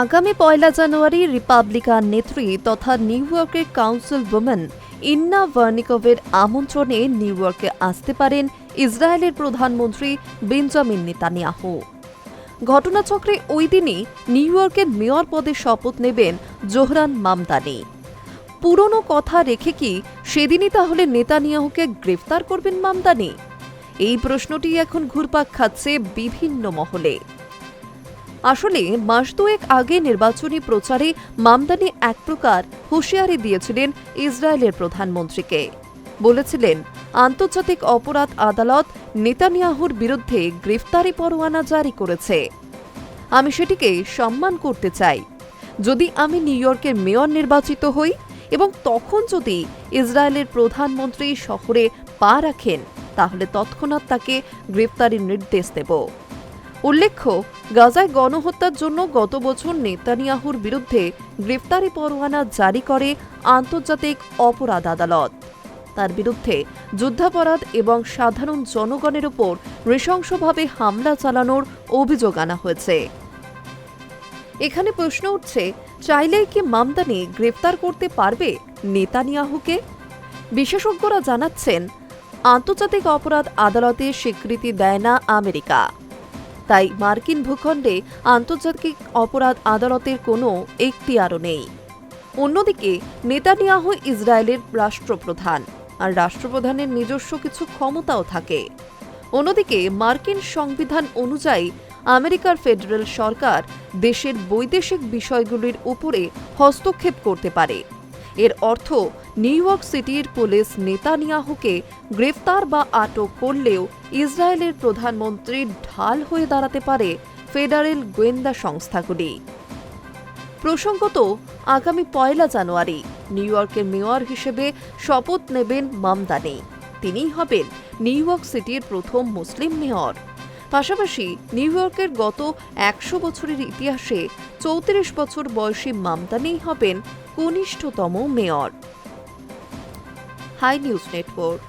আগামী পয়লা জানুয়ারি রিপাবলিকান নেত্রী তথা নিউ ইয়র্কের কাউন্সিল উমেন ইন্না ভার্নিকভের আমন্ত্রণে নিউ ইয়র্কে আসতে পারেন ইসরায়েলের প্রধানমন্ত্রী বেঞ্জামিন নেতানিয়াহু। ঘটনাচক্রে ওই দিনই নিউ ইয়র্কের মেয়র পদে শপথ নেবেন জোহরান মামদানি। পুরনো কথা রেখে কি সেদিনই তাহলে নেতানিয়াহুকে গ্রেফতার করবেন মামদানি? এই প্রশ্নটি এখন ঘুরপাক খাচ্ছে বিভিন্ন মহলে। আসলে মাস দুয়েক আগে নির্বাচনী প্রচারে মামদানি এক প্রকার হুঁশিয়ারি দিয়েছিলেন ইসরায়েলের প্রধানমন্ত্রীকে। বলেছিলেন, আন্তর্জাতিক অপরাধ আদালত নেতানিয়াহুর বিরুদ্ধে গ্রেফতারি পরোয়ানা জারি করেছে। আমি সেটিকে সম্মান করতে চাই। যদি আমি নিউ ইয়র্কের মেয়র নির্বাচিত হই এবং তখন যদি ইসরায়েলের প্রধানমন্ত্রী শহরে পা রাখেন, তাহলে তৎক্ষণাৎ তাকে গ্রেফতারির নির্দেশ দেব। উল্লেখ্য, গাজায় গণহত্যার জন্য গত বছর নেতানিয়াহুর বিরুদ্ধে গ্রেফতারি পরোয়ানা জারি করে আন্তর্জাতিক অপরাধ আদালত। তার বিরুদ্ধে যুদ্ধাপরাধ এবং সাধারণ জনগণের ওপর নৃশংসভাবে হামলা চালানোর অভিযোগ আনা হয়েছে। এখানে প্রশ্ন উঠছে চাইলেই কি মামদানি গ্রেফতার করতে পারবে নেতানিয়াহুকে? বিশেষজ্ঞরা জানাচ্ছেন, আন্তর্জাতিক অপরাধ আদালতে স্বীকৃতি দেয় না আমেরিকা। তাই মার্কিন ভূখণ্ডে আন্তর্জাতিক অপরাধ আদালতের কোনো এখতিয়ারও নেই। অন্যদিকে, নেতানিয়াহু ইসরায়েলের রাষ্ট্রপ্রধান আর রাষ্ট্রপ্রধানের নিজস্ব কিছু ক্ষমতাও থাকে। অন্যদিকে, মার্কিন সংবিধান অনুযায়ী আমেরিকার ফেডারেল সরকার দেশের বৈদেশিক বিষয়গুলির উপরে হস্তক্ষেপ করতে পারে। এর অর্থ নিউ ইয়র্ক সিটির পুলিশ নেতানিয়াহুকে গ্রেফতার বা আটক করলেও ইসরায়েলের প্রধানমন্ত্রীর ঢাল হয়ে দাঁড়াতে পারে ফেডারেল গোয়েন্দা সংস্থাগুলি। প্রসঙ্গত, আগামী পয়লা জানুয়ারি নিউ ইয়র্কের মেয়র হিসেবে শপথ নেবেন মামদানি। তিনিই হবেন নিউ ইয়র্ক সিটির প্রথম মুসলিম মেয়র। পাশাপাশি নিউ ইয়র্কের গত একশো বছরের ইতিহাসে চৌত্রিশ বছর বয়সী মামদানিই হবেন কনিষ্ঠতম মেয়র। High news network